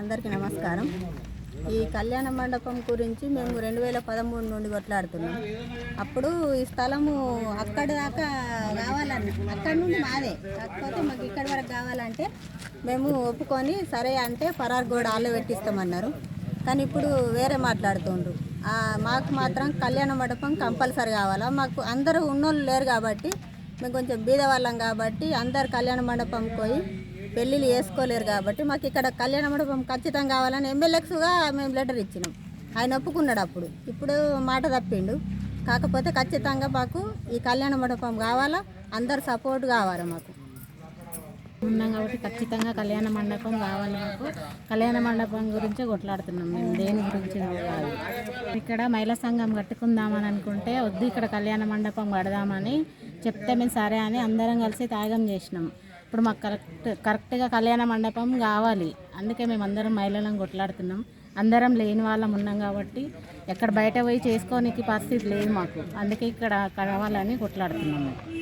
అందరికీ నమస్కారం. ఈ కళ్యాణ మండపం గురించి మేము రెండు వేల పదమూడు నుండి కొట్లాడుతున్నాం. అప్పుడు ఈ స్థలము అక్కడి దాకా కావాలన్న అక్కడి నుండి మాదే. కాకపోతే మాకు ఇక్కడి వరకు కావాలంటే మేము ఒప్పుకొని సరే అంటే పరారు గోడ ఆళ్ళు పెట్టిస్తామన్నారు. కానీ ఇప్పుడు వేరే మాట్లాడుతుండ్రు. మాకు మాత్రం కళ్యాణ మండపం కంపల్సరీ కావాలా? మాకు అందరూ ఉన్నోళ్ళు లేరు కాబట్టి మేము కొంచెం బీదవాళ్ళం కాబట్టి అందరు కళ్యాణ మండపం పోయి పెళ్ళిళ్ళు వేసుకోలేరు కాబట్టి మాకు ఇక్కడ కళ్యాణ మండపం ఖచ్చితంగా కావాలని ఎమ్మెల్యేస్గా మేము లెటర్ ఇచ్చినాం. ఆయన ఒప్పుకున్నాడు అప్పుడు. ఇప్పుడు మాట తప్పిండు. కాకపోతే ఖచ్చితంగా మాకు ఈ కళ్యాణ మండపం కావాలా అందరు సపోర్ట్ కావాలి మాకు. ఉన్నాం కాబట్టి ఖచ్చితంగా కళ్యాణ మండపం కావాలి మాకు. కళ్యాణ మండపం గురించి కొట్లాడుతున్నాం మేము. దేని గురించి కాదు ఇక్కడ మహిళా సంఘం కట్టుకుందామని అనుకుంటే వద్దు ఇక్కడ కళ్యాణ మండపం కడదామని చెప్తే మేము సరే అని అందరం కలిసి త్యాగం చేసినాం. ఇప్పుడు మాకు కరెక్ట్ కరెక్ట్గా కళ్యాణ మండపం కావాలి. అందుకే మేము అందరం మహిళలను కొట్లాడుతున్నాం. అందరం లేని వాళ్ళం ఉన్నాం కాబట్టి ఎక్కడ బయట పోయి చేసుకోనికి పరిస్థితి లేదు మాకు. అందుకే ఇక్కడ కావాలని కొట్లాడుతున్నాం మేము.